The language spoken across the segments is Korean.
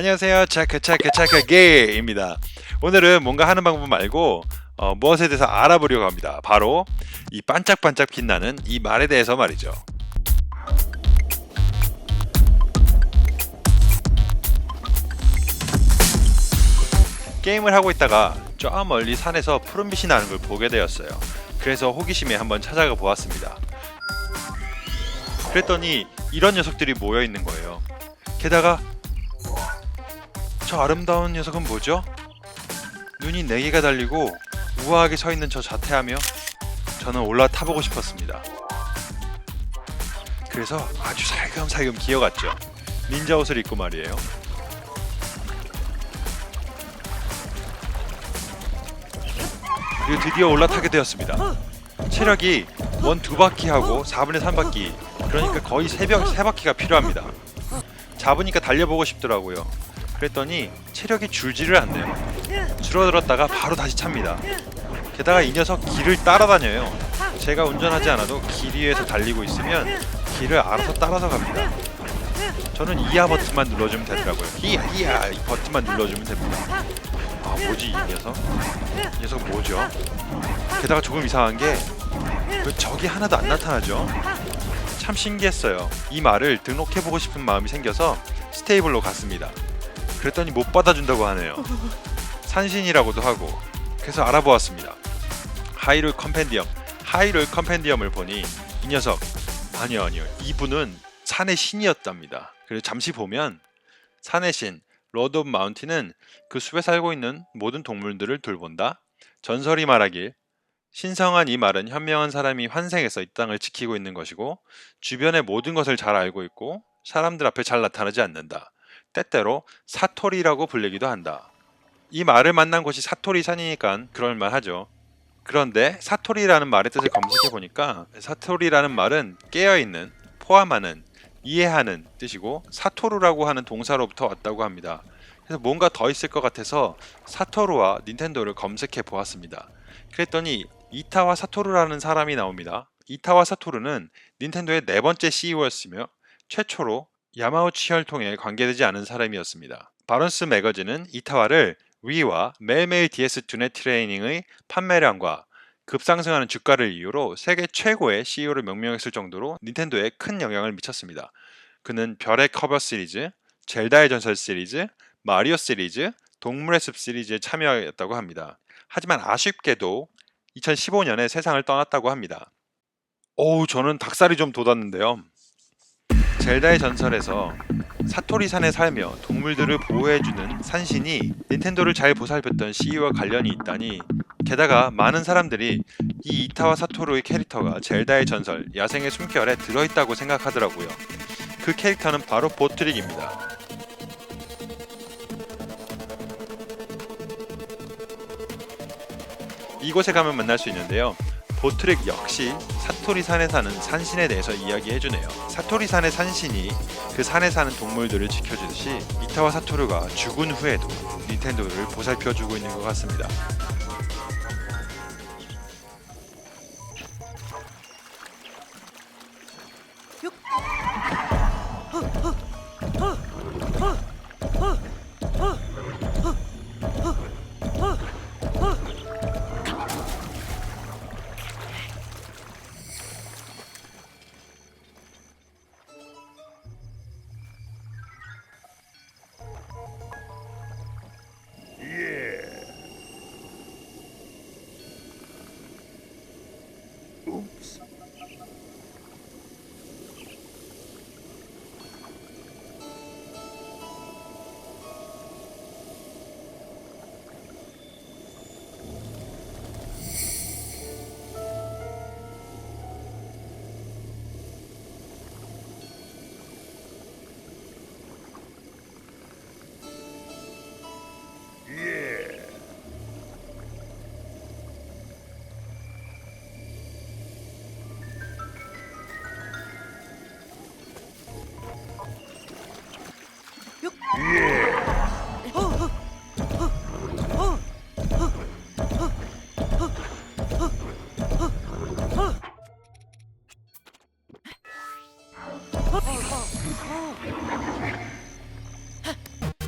안녕하세요. 체크 체크 체크 게입니다. 오늘은 뭔가 하는 방법 말고 어, 무엇에 대해서 알아보려고 합니다. 바로 이 반짝반짝 빛나는 이 말에 대해서 말이죠. 게임을 하고 있다가 저 멀리 산에서 푸른빛이 나는 걸 보게 되었어요. 그래서 호기심에 한번 찾아가 보았습니다. 그랬더니 이런 녀석들이 모여 있는 거예요. 게다가 저 아름다운 녀석은 뭐죠? 눈이 네 개가 달리고 우아하게 서 있는 저 자태하며 저는 올라타보고 싶었습니다. 그래서 아주 살금살금 기어갔죠. 닌자 옷을 입고 말이에요. 그리고 드디어 올라타게 되었습니다. 체력이 원 두 바퀴 하고 4분의 3 바퀴 그러니까 거의 세, 바, 세 바퀴가 필요합니다. 잡으니까 달려보고 싶더라고요. 그랬더니 체력이 줄지를 않네요. 줄어들었다가 바로 다시 찹니다. 게다가 이 녀석 길을 따라다녀요. 제가 운전하지 않아도 길 위에서 달리고 있으면 길을 알아서 따라서 갑니다. 저는 이하 버튼만 눌러주면 되더라고요. 히야 히야 이 버튼만 눌러주면 됩니다. 아 뭐지 이 녀석? 이 녀석 뭐죠? 게다가 조금 이상한 게왜 적이 하나도 안 나타나죠? 참 신기했어요. 이 말을 등록해보고 싶은 마음이 생겨서 스테이블로 갔습니다. 그랬더니 못 받아준다고 하네요. 산신이라고도 하고 그래서 알아보았습니다. 하이룰 컴펜디엄 하이룰 컴펜디엄을 보니 이 녀석 아니요 아니요 이분은 산의 신이었답니다. 그리고 잠시 보면 산의 신 로드 오브 마운틴은 그 숲에 살고 있는 모든 동물들을 돌본다. 전설이 말하길 신성한 이 말은 현명한 사람이 환생해서 이 땅을 지키고 있는 것이고 주변의 모든 것을 잘 알고 있고 사람들 앞에 잘 나타나지 않는다. 때때로 사토리라고 불리기도 한다. 이 말을 만난 곳이 사토리 산이니까 그럴 만하죠. 그런데 사토리라는 말의 뜻을 검색해 보니까 사토리라는 말은 깨어 있는, 포함하는, 이해하는 뜻이고 사토루라고 하는 동사로부터 왔다고 합니다. 그래서 뭔가 더 있을 것 같아서 사토루와 닌텐도를 검색해 보았습니다. 그랬더니 이타와 사토루라는 사람이 나옵니다. 이타와 사토루는 닌텐도의 네 번째 CEO였으며 최초로 야마우치 혈통에 관계되지 않은 사람이었습니다. 바런스 매거진은 이타와를 위와 매일매일 DS 두뇌 트레이닝의 판매량과 급상승하는 주가를 이유로 세계 최고의 CEO를 명명했을 정도로 닌텐도에 큰 영향을 미쳤습니다. 그는 별의 커버 시리즈, 젤다의 전설 시리즈, 마리오 시리즈, 동물의 숲 시리즈에 참여했다고 합니다. 하지만 아쉽게도 2015년에 세상을 떠났다고 합니다. 어우, 저는 닭살이 좀 돋았는데요. 젤다의 전설에서 사토리 산에 살며 동물들을 보호해주는 산신이 닌텐도를 잘 보살폈던 CEO와 관련이 있다니 게다가 많은 사람들이 이 이타와 사토루의 캐릭터가 젤다의 전설 야생의 숨결에 들어있다고 생각하더라고요. 그 캐릭터는 바로 보트릭입니다. 이곳에 가면 만날 수 있는데요. 보트렉 역시 사토리 산에 사는 산신에 대해서 이야기해주네요. 사토리 산의 산신이 그 산에 사는 동물들을 지켜주듯이 이타와 사토르가 죽은 후에도 닌텐도를 보살펴주고 있는 것 같습니다.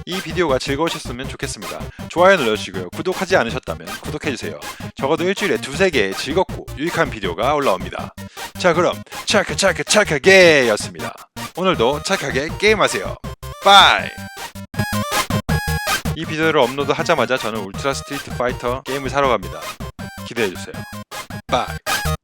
비디오가 즐거우셨으면 좋겠습니다. 좋아요 눌러주시고요. 구독하지 않으셨다면 구독해주세요. 적어도 일주일에 두세 개의 즐겁고 유익한 비디오가 올라옵니다. 자 그럼 차크 차크 차크게 였습니다. 오늘도 착하게 게임하세요. 빠이! 이 비디오를 업로드 하자마자 저는 울트라 스트리트 파이터 게임을 사러 갑니다. 기대해주세요. 빠이!